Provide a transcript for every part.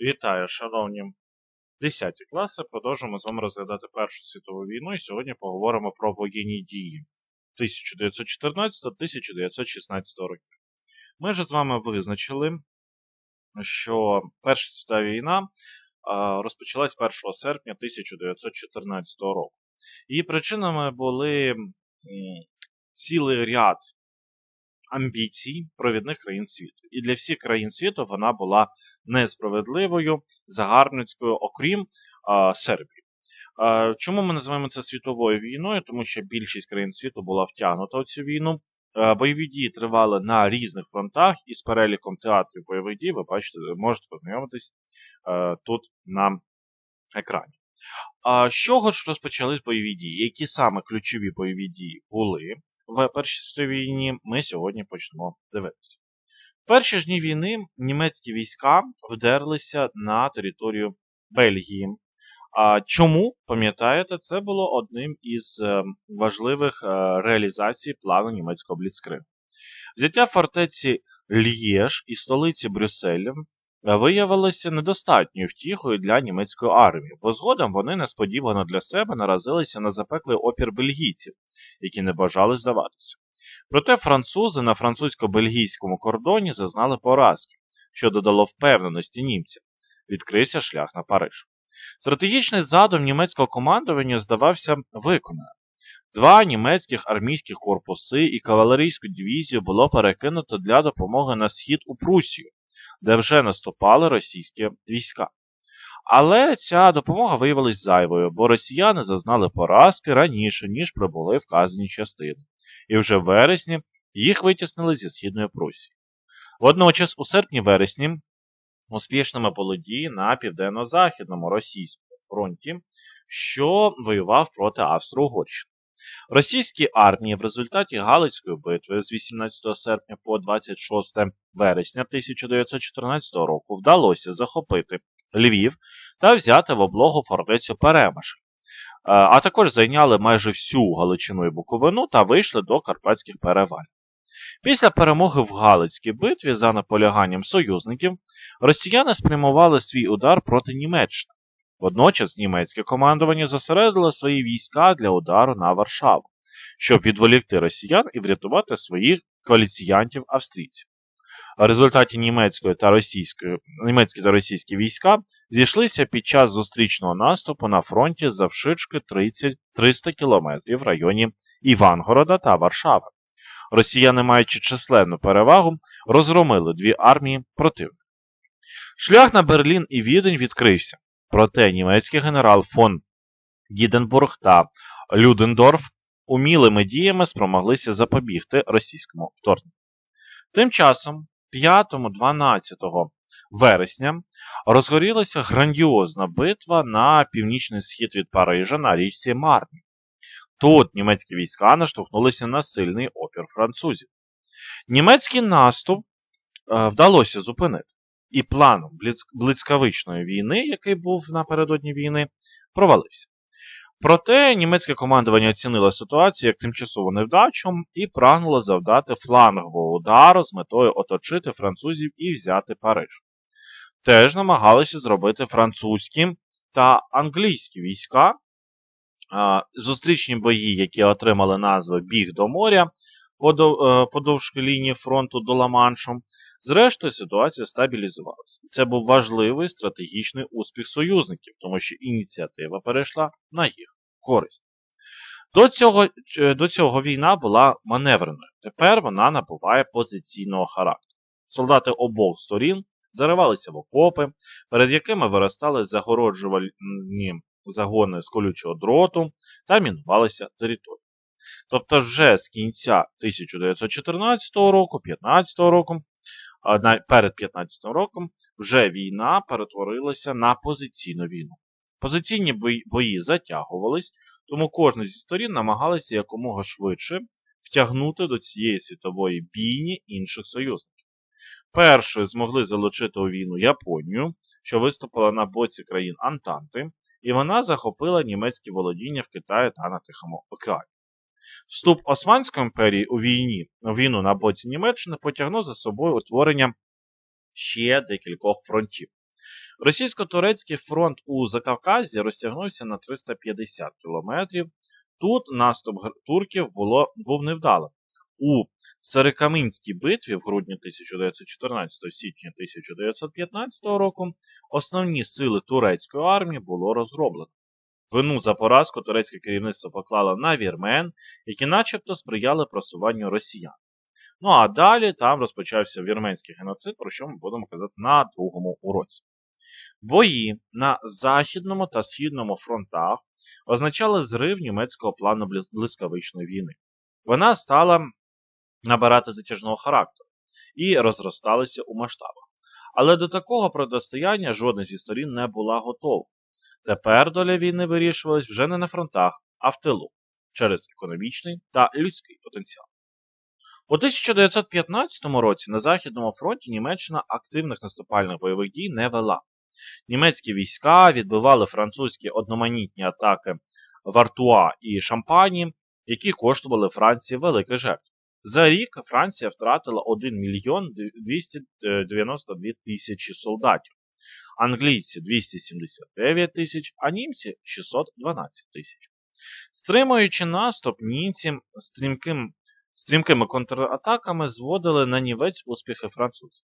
Вітаю, шановні 10 класи. Продовжуємо з вами розглядати Першу світову війну і сьогодні поговоримо про воєнні дії 1914-1916 років. Ми вже з вами визначили, що Перша світова війна розпочалась 1 серпня 1914 року. Її причинами були цілий ряд амбіцій провідних країн світу. І для всіх країн світу вона була несправедливою, загарбницькою, окрім а, Сербії. А, чому ми називаємо це світовою війною? Тому що більшість країн світу була втягнута у цю війну. Бойові дії тривали на різних фронтах, і з переліком театрів бойових дій ви бачите, можете познайомитись тут на екрані. З чого ж розпочались бойові дії? Які саме ключові бойові дії були? В Першій світовій війні, ми сьогодні почнемо дивитися. В перші ж дні війни німецькі війська вдерлися на територію Бельгії. А Чому, пам'ятаєте, це було одним із е, важливих е, реалізацій плану німецького Бліцкригу. Взяття фортеці Л'єш і столиці Брюсселя виявилося недостатньою втіхою для німецької армії, бо згодом вони несподівано для себе наразилися на запеклий опір бельгійців, які не бажали здаватися. Проте французи на французько-бельгійському кордоні зазнали поразки, що додало впевненості німцям. Відкрився шлях на Париж. Стратегічний задум німецького командування здавався виконаним. Два німецьких армійських корпуси і кавалерійську дивізію було перекинуто для допомоги на схід у Прусію, де вже наступали російські війська. Але ця допомога виявилась зайвою, бо росіяни зазнали поразки раніше, ніж прибули вказані частини, і вже в вересні їх витіснили зі Східної Прусії. Водночас, у серпні-вересні, успішними були на південно-західному російському фронті, що воював проти Австро-Угорщини. Російській армії в результаті Галицької битви з 18 серпня по 26 вересня 1914 року вдалося захопити Львів та взяти в облогу фортецю Перемишль, а також зайняли майже всю Галичину і Буковину та вийшли до Карпатських переваль. Після перемоги в Галицькій битві за наполяганням союзників росіяни спрямували свій удар проти Німеччини. Водночас німецьке командування зосередило свої війська для удару на Варшаву, щоб відволікти росіян і врятувати своїх коаліціянтів австрійців. В результаті німецької та російської, німецькі та російські війська зійшлися під час зустрічного наступу на фронті завшички 30 300 кілометрів в районі Івангорода та Варшави. Росіяни, маючи численну перевагу, розгромили дві армії противника. Шлях на Берлін і Відень відкрився. Проте німецький генерал фон Гіденбург та Людендорф умілими діями спромоглися запобігти російському вторгненню. Тим часом, 5-12 вересня, розгорілася грандіозна битва на північний схід від Парижа на річці Марні. Тут німецькі війська наштовхнулися на сильний опір французів. Німецький наступ е, вдалося зупинити і планом блискавичної війни, який був напередодні війни, провалився. Проте німецьке командування оцінило ситуацію як тимчасову невдачу і прагнуло завдати флангового удару з метою оточити французів і взяти Париж. Теж намагалися зробити французькі та англійські війська. Зустрічні бої, які отримали назву Біг до моря, Е, подовжки лінії фронту до Ла-Маншу. Зрештою, ситуація стабілізувалася. Це був важливий стратегічний успіх союзників, тому що ініціатива перейшла на їх користь. До цього е, до цього війна була маневреною. Тепер вона набуває позиційного характеру. Солдати обох сторін заривалися в окопи, перед якими виростали загороджувальні загони з колючого дроту та мінувалися території. Тобто, вже з кінця 1914 року, 15 року, перед 15 роком, вже війна перетворилася на позиційну війну. Позиційні бої затягувались, тому кожна зі сторін намагалася якомога швидше втягнути до цієї світової бійні інших союзників. Першою змогли залучити у війну Японію, що виступила на боці країн Антанти, і вона захопила німецькі володіння в Китаї та на Тихому океані. Вступ Османської імперії у війні, війну на боці Німеччини потягнув за собою утворення ще декількох фронтів. Російсько-турецький фронт у Закавказі розтягнувся на 350 кілометрів. Тут наступ турків було, був невдалим. У Серекаминській битві в грудні 1914 січня 1915 року основні сили турецької армії було розроблено. Вину за поразку турецьке керівництво поклало на вірмен, які начебто сприяли просуванню росіян. Ну а далі там розпочався вірменський геноцид, про що ми будемо казати на другому уроці. Бої на Західному та Східному фронтах означали зрив німецького плану блискавичної війни. Вона стала набирати затяжного характеру і розросталися у масштабах. Але до такого протистояння жодна зі сторін не була готова. Тепер доля війни вирішувалась вже не на фронтах, а в тилу через економічний та людський потенціал. У 1915 році на Західному фронті Німеччина активних наступальних бойових дій не вела. Німецькі війська відбивали французькі одноманітні атаки в Артуа і Шампані, які коштували Франції великих жертв. За рік Франція втратила 1 мільйон 292 тисячі солдатів, англійці 279 тисяч, а німці 612 тисяч. Стримуючи наступ, німці стрімким, стрімкими контратаками зводили на нівець успіхи французів.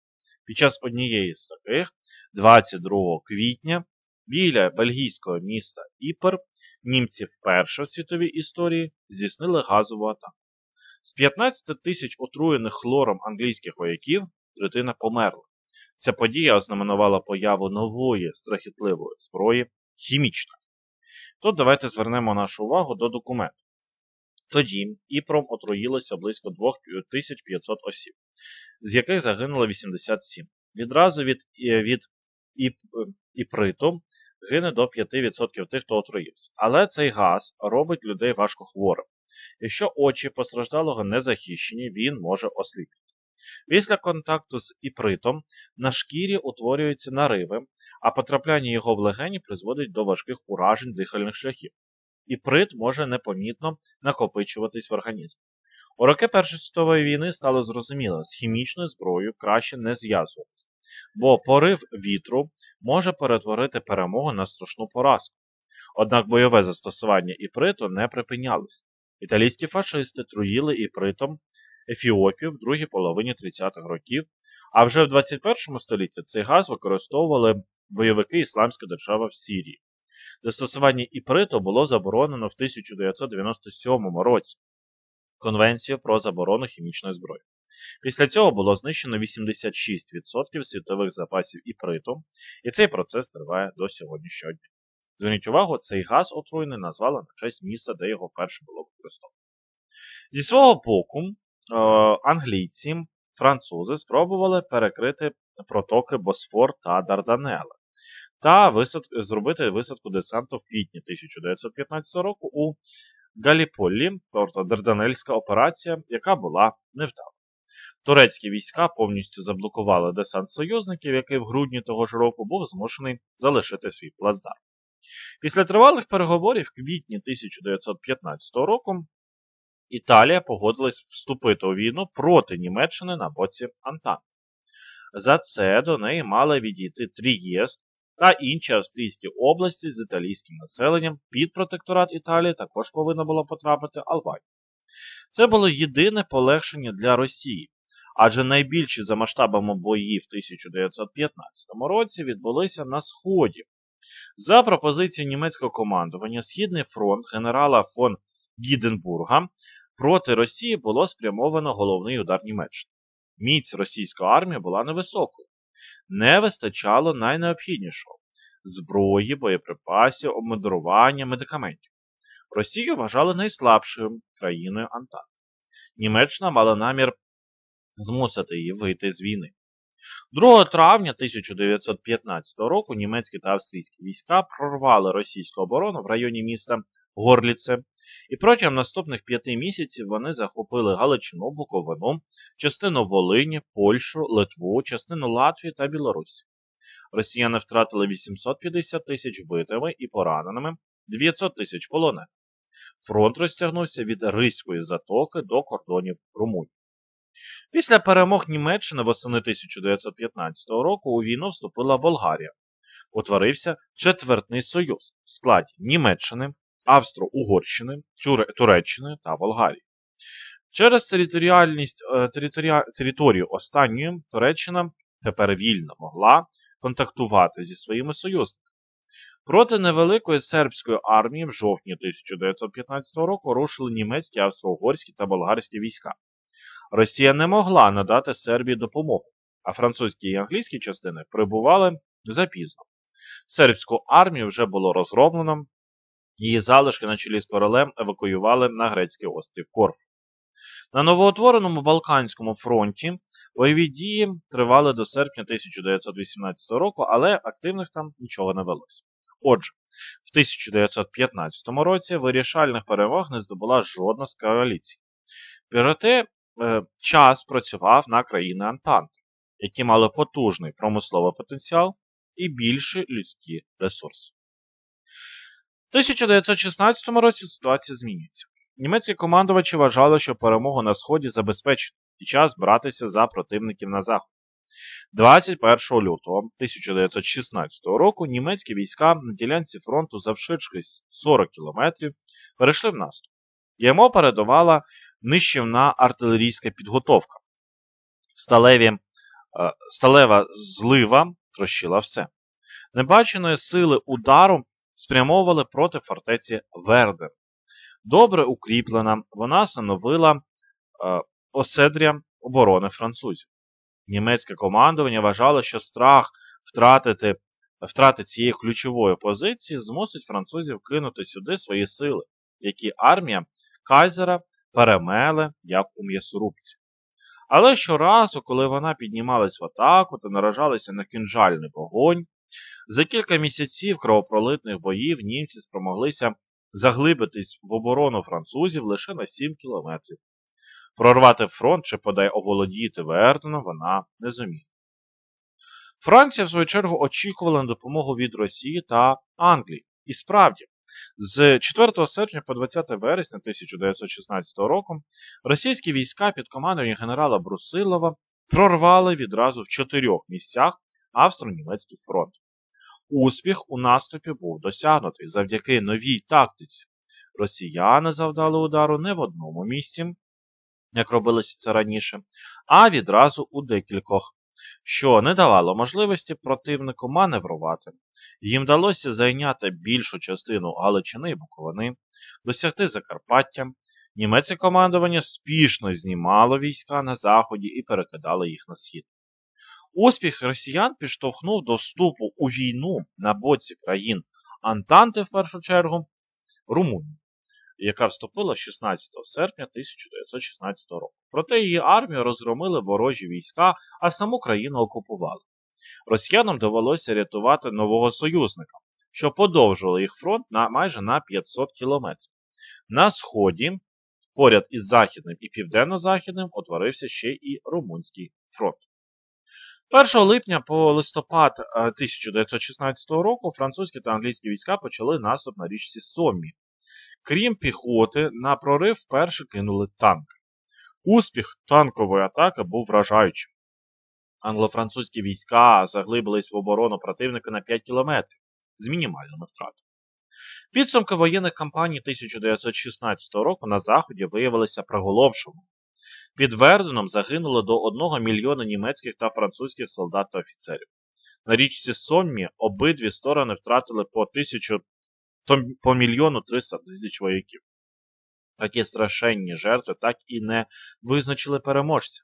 Під час однієї з таких, 22 квітня, біля бельгійського міста Іпер, німці вперше в світовій історії здійснили газову атаку. З 15 тисяч отруєних хлором англійських вояків третина померла. Ця подія ознаменувала появу нової страхітливої зброї хімічної. Тут давайте звернемо нашу увагу до документу. Тоді Іпром отруїлося близько 2500 осіб, з яких загинуло 87. Відразу від від іп, іприту гине до 5% тих, хто отруївся. Але цей газ робить людей важко хворим. Якщо очі постраждалого не захищені, він може осліпити. Після контакту з іпритом на шкірі утворюються нариви, а потрапляння його в легені призводить до важких уражень дихальних шляхів. Іприт може непомітно накопичуватись в організмі. У роки Першої світової війни стало зрозуміло, з хімічною зброєю краще не зв'язуватися, бо порив вітру може перетворити перемогу на страшну поразку. Однак бойове застосування іприту не припинялось. Італійські фашисти труїли іпритом Ефіопію в другій половині 30-х років, а вже в 21 столітті цей газ використовували бойовики Ісламської держави в Сірії. Застосування іприту було заборонено в 1997 році Конвенцією про заборону хімічної зброї. Після цього було знищено 86% світових запасів іприту, і цей процес триває до сьогоднішнього дня. Зверніть увагу, цей газ отруйний назвали на честь місця, де його вперше було використовано. Зі свого боку, англійці, французи спробували перекрити протоки Босфор та Дарданели та висад... зробити висадку десанту в квітні 1915 року у Галіполі, тобто Дарданельська операція, яка була невдала. Турецькі війська повністю заблокували десант союзників, який в грудні того ж року був змушений залишити свій плацдарм. Після тривалих переговорів в квітні 1915 року Італія погодилась вступити у війну проти Німеччини на боці Антанти. За це до неї мали відійти Трієст та інші австрійські області з італійським населенням під протекторат Італії також повинна була потрапити Албанія. Це було єдине полегшення для Росії, адже найбільші за масштабами бої в 1915 році відбулися на Сході. За пропозицією німецького командування, Східний фронт генерала фон Гіденбурга проти Росії було спрямовано головний удар Німеччини. Міць російської армії була невисокою не вистачало найнеобхіднішого зброї, боєприпасів, обмудрування, медикаментів. Росію вважали найслабшою країною Антанти. Німеччина мала намір змусити її вийти з війни. 2 травня 1915 року німецькі та австрійські війська прорвали російську оборону в районі міста Горліце, і протягом наступних п'яти місяців вони захопили Галичину, Буковину, частину Волині, Польщу, Литву, частину Латвії та Білорусі. Росіяни втратили 850 тисяч вбитими і пораненими, 900 тисяч полонених. Фронт розтягнувся від Ризької затоки до кордонів Румунії. Після перемог Німеччини восени 1915 року у війну вступила Болгарія, утворився четвертний союз в складі Німеччини, Австро-Угорщини, Туреччини та Болгарії. Через територіальність е, територі... територію останньої Туреччина тепер вільно могла контактувати зі своїми союзниками. Проти невеликої сербської армії в жовтні 1915 року рушили німецькі, австро-угорські та болгарські війська. Росія не могла надати Сербії допомогу, а французькі і англійські частини прибували запізно. Сербську армію вже було розроблено, її залишки на чолі з королем евакуювали на грецький острів Корфу. На новоутвореному Балканському фронті бойові дії тривали до серпня 1918 року, але активних там нічого не велося. Отже, в 1915 році вирішальних перемог не здобула жодна з коаліцій. Проте е, час працював на країни Антанти, які мали потужний промисловий потенціал і більші людські ресурси. В 1916 році ситуація змінюється. Німецькі командувачі вважали, що перемогу на Сході забезпечено і час братися за противників на Заході. 21 лютого 1916 року німецькі війська на ділянці фронту завширшки 40 км перейшли в наступ. Йому передавала нищівна артилерійська підготовка. Сталеві, е, сталева злива трощила все. Небаченої сили удару спрямовували проти фортеці Верден. Добре укріплена, вона становила е, оседря оборони французів. Німецьке командування вважало, що страх втратити втрати цієї ключової позиції змусить французів кинути сюди свої сили, які армія Кайзера перемеле як у м'ясорубці. Але щоразу, коли вона піднімалась в атаку та наражалася на кінжальний вогонь, за кілька місяців кровопролитних боїв німці спромоглися заглибитись в оборону французів лише на 7 кілометрів. Прорвати фронт чи подай оволодіти Верденом вона не зуміла. Франція, в свою чергу, очікувала на допомогу від Росії та Англії. І справді, з 4 серпня по 20 вересня 1916 року російські війська під командуванням генерала Брусилова прорвали відразу в чотирьох місцях австро-німецький фронт. Успіх у наступі був досягнутий завдяки новій тактиці. Росіяни завдали удару не в одному місці, як робилося це раніше, а відразу у декількох, що не давало можливості противнику маневрувати. Їм вдалося зайняти більшу частину Галичини і Буковини, досягти Закарпаття. Німецьке командування спішно знімало війська на заході і перекидало їх на схід. Успіх росіян підштовхнув до вступу у війну на боці країн Антанти в першу чергу Румунії яка вступила 16 серпня 1916 року. Проте її армію розгромили ворожі війська, а саму країну окупували. Росіянам довелося рятувати нового союзника, що подовжувало їх фронт на майже на 500 кілометрів. На сході, поряд із Західним і Південно-Західним, утворився ще і Румунський фронт. 1 липня по листопад 1916 е, року французькі та англійські війська почали наступ на річці Соммі, Крім піхоти, на прорив вперше кинули танки. Успіх танкової атаки був вражаючим. Англо-французькі війська заглибились в оборону противника на 5 кілометрів з мінімальними втратами. Підсумки воєнних кампаній 1916 року на Заході виявилися приголомшеними. Під Верденом загинуло до 1 мільйона німецьких та французьких солдат та офіцерів. На річці Соммі обидві сторони втратили по тисячу по мільйону 300 тисяч вояків. Такі страшенні жертви так і не визначили переможця.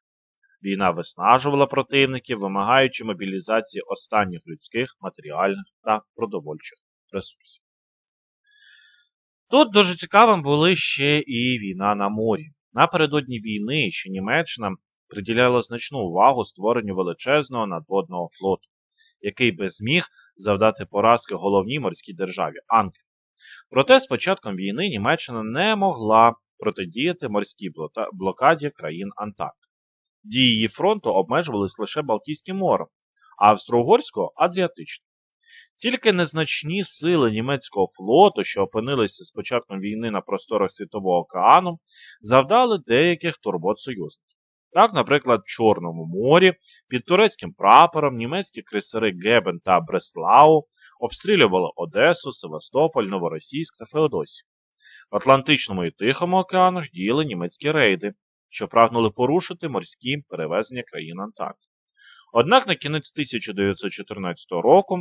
Війна виснажувала противників, вимагаючи мобілізації останніх людських, матеріальних та продовольчих ресурсів. Тут дуже цікавим були ще і війна на морі. Напередодні війни, що Німеччина приділяла значну увагу створенню величезного надводного флоту, який би зміг завдати поразки головній морській державі Англії. Проте з початком війни Німеччина не могла протидіяти морській блокаді країн Антанти. Дії її фронту обмежувались лише Балтійським морем, а австро-угорського Адріатичним. Тільки незначні сили німецького флоту, що опинилися з початком війни на просторах Світового океану, завдали деяких турбот союзників. Так, наприклад, в Чорному морі під турецьким прапором німецькі крейсери Гебен та Бреслау обстрілювали Одесу, Севастополь, Новоросійськ та Феодосію. В Атлантичному і Тихому океанах діяли німецькі рейди, що прагнули порушити морські перевезення країн Антарктики. Однак на кінець 1914 року,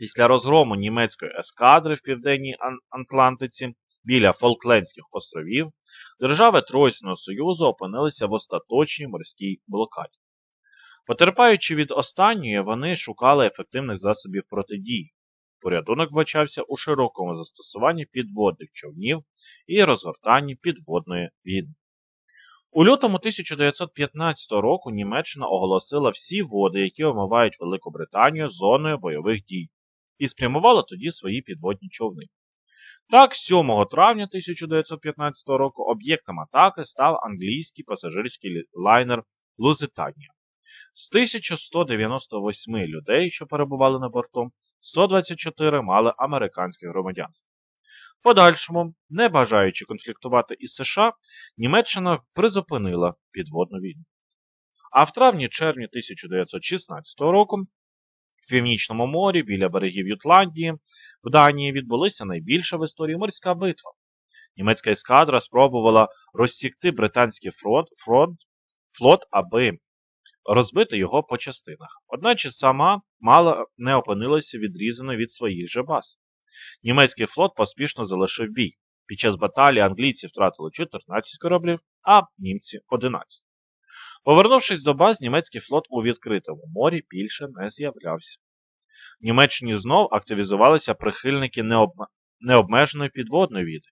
після розгрому німецької ескадри в Південній Атлантиці біля Фолклендських островів, держави Тройського Союзу опинилися в остаточній морській блокаді. Потерпаючи від останньої, вони шукали ефективних засобів протидії. Порятунок вбачався у широкому застосуванні підводних човнів і розгортанні підводної війни. У лютому 1915 року Німеччина оголосила всі води, які омивають Велику Британію зоною бойових дій, і спрямувала тоді свої підводні човни. Так, 7 травня 1915 року об'єктом атаки став англійський пасажирський лайнер Лузитанія. З 1198 людей, що перебували на борту, 124 мали американське громадянство. В подальшому, не бажаючи конфліктувати із США, Німеччина призупинила підводну війну. А в травні-червні 1916 року в Північному морі біля берегів Ютландії в Данії відбулася найбільша в історії морська битва. Німецька ескадра спробувала розсікти британський фронт, фронт, флот, аби розбити його по частинах. Одначе сама мало не опинилася відрізаною від своїх же баз. Німецький флот поспішно залишив бій. Під час баталії англійці втратили 14 кораблів, а німці 11. Повернувшись до баз, німецький флот у відкритому морі більше не з'являвся. В Німеччині знов активізувалися прихильники необ... необмеженої підводної війни.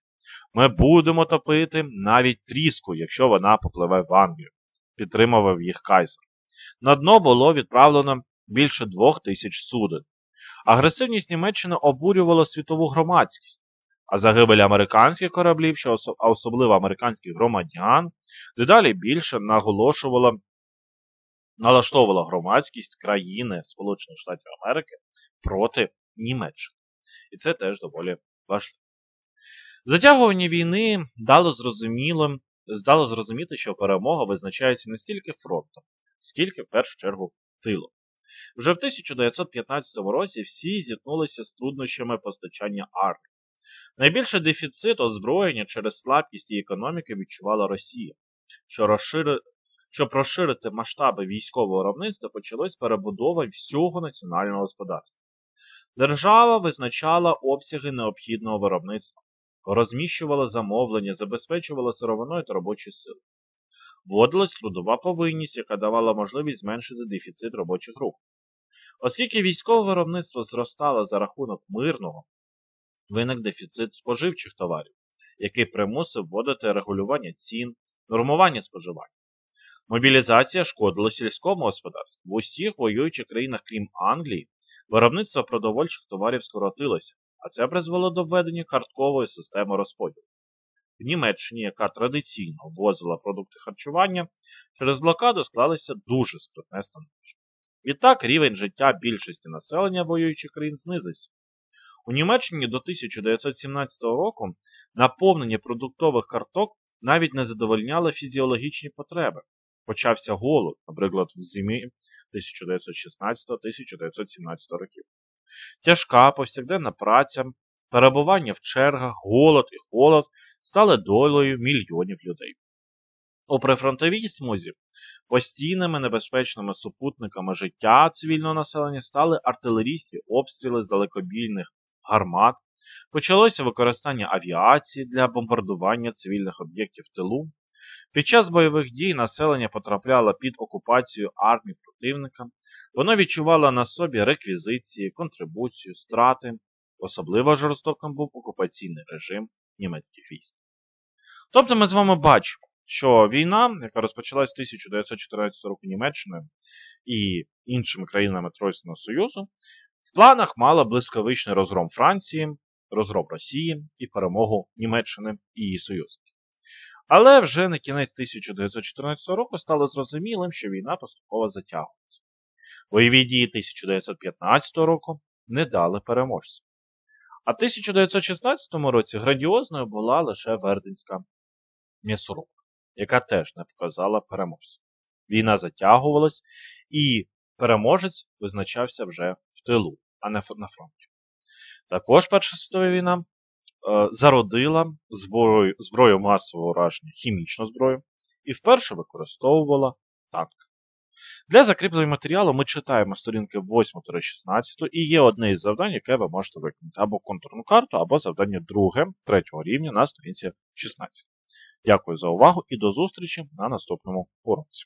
Ми будемо топити навіть тріску, якщо вона попливе в Англію, підтримував їх Кайзер. На дно було відправлено більше двох тисяч суден. Агресивність Німеччини обурювала світову громадськість, а загибель американських кораблів, що а особливо американських громадян, дедалі більше наголошувала, налаштовувала громадськість країни Сполучених Штатів Америки проти Німеччини. І це теж доволі важливо. Затягування війни дало зрозуміло, здало зрозуміти, що перемога визначається не стільки фронтом, скільки в першу чергу тилом. Вже в 1915 році всі зіткнулися з труднощами постачання армії. Найбільший дефіцит озброєння через слабкість її економіки відчувала Росія. Що розшири... Щоб розширити масштаби військового виробництва, почалось перебудова всього національного господарства. Держава визначала обсяги необхідного виробництва, розміщувала замовлення, забезпечувала сировиною та робочою силою. Вводилась трудова повинність, яка давала можливість зменшити дефіцит робочих рук. Оскільки військове виробництво зростало за рахунок мирного, виник дефіцит споживчих товарів, який примусив вводити регулювання цін, нормування споживання. Мобілізація шкодила сільському господарству. В усіх воюючих країнах, крім Англії, виробництво продовольчих товарів скоротилося, а це призвело до введення карткової системи розподілу. В Німеччині, яка традиційно ввозила продукти харчування, через блокаду склалося дуже скрутне становище. Відтак рівень життя більшості населення воюючих країн знизився. У Німеччині до 1917 року наповнення продуктових карток навіть не задовольняло фізіологічні потреби. Почався голод, наприклад, в зимі 1916-1917 років. Тяжка повсякденна праця, перебування в чергах, голод і холод стали долею мільйонів людей. У прифронтовій смузі постійними небезпечними супутниками життя цивільного населення стали артилерійські обстріли з далекобійних гармат, почалося використання авіації для бомбардування цивільних об'єктів тилу. Під час бойових дій населення потрапляло під окупацію армії противника, воно відчувало на собі реквізиції, контрибуцію, страти. Особливо жорстоким був окупаційний режим німецьких військ. Тобто ми з вами бачимо, що війна, яка розпочалась 1914 року Німеччиною і іншими країнами Тройського Союзу, в планах мала блискавичний розгром Франції, розгром Росії і перемогу Німеччини і її союзників. Але вже на кінець 1914 року стало зрозумілим, що війна поступово затягується. Бойові дії 1915 року не дали переможців. А в 1916 році грандіозною була лише Верденська м'ясорубка, яка теж не показала переможця. Війна затягувалась, і переможець визначався вже в тилу, а не на фронті. Також Перша світова війна е, зародила зброю, зброю масового ураження, хімічну зброю, і вперше використовувала танк. Для закріплення матеріалу ми читаємо сторінки 8-16 і є одне із завдань, яке ви можете виконати або контурну карту, або завдання друге, третього рівня на сторінці 16. Дякую за увагу і до зустрічі на наступному уроці.